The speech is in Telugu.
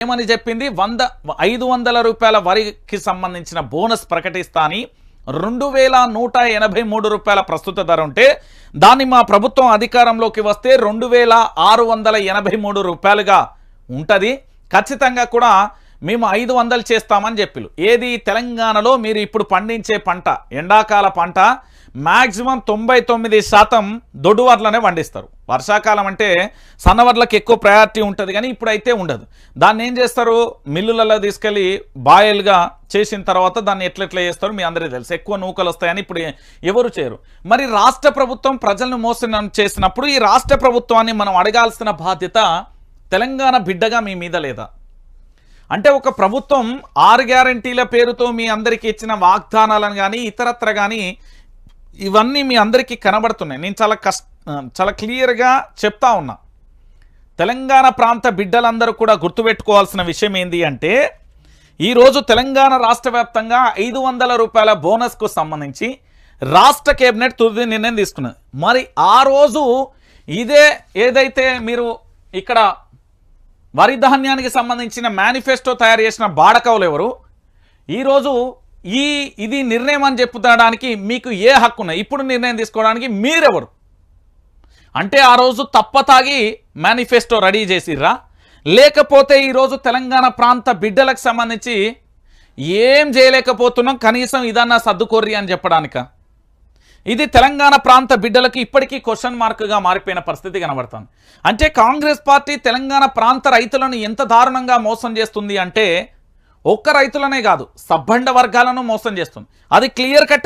ఏమని చెప్పింది? వంద ఐదు వందల రూపాయల వరికి సంబంధించిన బోనస్ ప్రకటిస్తా అని రెండు వేల నూట ఎనభై మూడు రూపాయల ప్రస్తుత ధర ఉంటే దాన్ని మా ప్రభుత్వం అధికారంలోకి వస్తే రెండు వేల ఆరు వందల ఎనభై మూడు రూపాయలుగా ఉంటుంది. ఖచ్చితంగా కూడా మేము ఐదు వందలు చేస్తామని చెప్పిలు ఏది తెలంగాణలో మీరు ఇప్పుడు పండించే పంట ఎండాకాల పంట మ్యాక్సిమం తొంభై తొమ్మిది శాతం దొడ్డువర్లనే పండిస్తారు. వర్షాకాలం అంటే సన్నవర్లకు ఎక్కువ ప్రయారిటీ ఉంటుంది కానీ ఇప్పుడైతే ఉండదు. దాన్ని ఏం చేస్తారు? మిల్లులలో తీసుకెళ్ళి బాయిల్గా చేసిన తర్వాత దాన్ని ఎట్లెట్లా చేస్తారు? మీ అందరికీ తెలుసు. ఎక్కువ నూకలు వస్తాయని ఇప్పుడు ఎవరు చేయరు. మరి రాష్ట్ర ప్రభుత్వం ప్రజలను మోసం చేసినప్పుడు ఈ రాష్ట్ర ప్రభుత్వాన్ని మనం అడగాల్సిన బాధ్యత తెలంగాణ బిడ్డగా మీ మీద లేదా? అంటే ఒక ప్రభుత్వం ఆరు గ్యారంటీల పేరుతో మీ అందరికీ ఇచ్చిన వాగ్దానాలను కానీ ఇతరత్ర కానీ ఇవన్నీ మీ అందరికీ కనబడుతున్నాయి. నేను చాలా కష్ట చాలా క్లియర్గా చెప్తా ఉన్నా. తెలంగాణ ప్రాంత బిడ్డలందరూ కూడా గుర్తుపెట్టుకోవాల్సిన విషయం ఏంటి అంటే ఈరోజు తెలంగాణ రాష్ట్ర వ్యాప్తంగా ఐదు వందల రూపాయల బోనస్కు సంబంధించి రాష్ట్ర కేబినెట్ తుది నిర్ణయం తీసుకున్నది. మరి ఆ రోజు ఇదే ఏదైతే మీరు ఇక్కడ వరి ధాన్యానికి సంబంధించిన మేనిఫెస్టో తయారు చేసిన బాడకవులు ఎవరు ఈరోజు ఈ ఇది నిర్ణయం అని చెప్పుకోవడానికి మీకు ఏ హక్కు ఉన్నాయి ఇప్పుడు నిర్ణయం తీసుకోవడానికి మీరెవరు? అంటే ఆ రోజు తప్పతాగి మేనిఫెస్టో రెడీ చేసిర్రా? లేకపోతే ఈరోజు తెలంగాణ ప్రాంత బిడ్డలకు సంబంధించి ఏం చేయలేకపోతున్నాం? కనీసం ఇదన్నా సర్దుకోర్రి అని చెప్పడానిక? ఇది తెలంగాణ ప్రాంత బిడ్డలకు ఇప్పటికీ క్వశ్చన్ మార్క్గా మారిపోయిన పరిస్థితి కనబడుతుంది. అంటే కాంగ్రెస్ పార్టీ తెలంగాణ ప్రాంత రైతులను ఎంత దారుణంగా మోసం చేస్తుంది అంటే ఒక్క రైతులనే కాదు సబ్బండ వర్గాలను మోసం చేస్తుంది. అది క్లియర్ కట్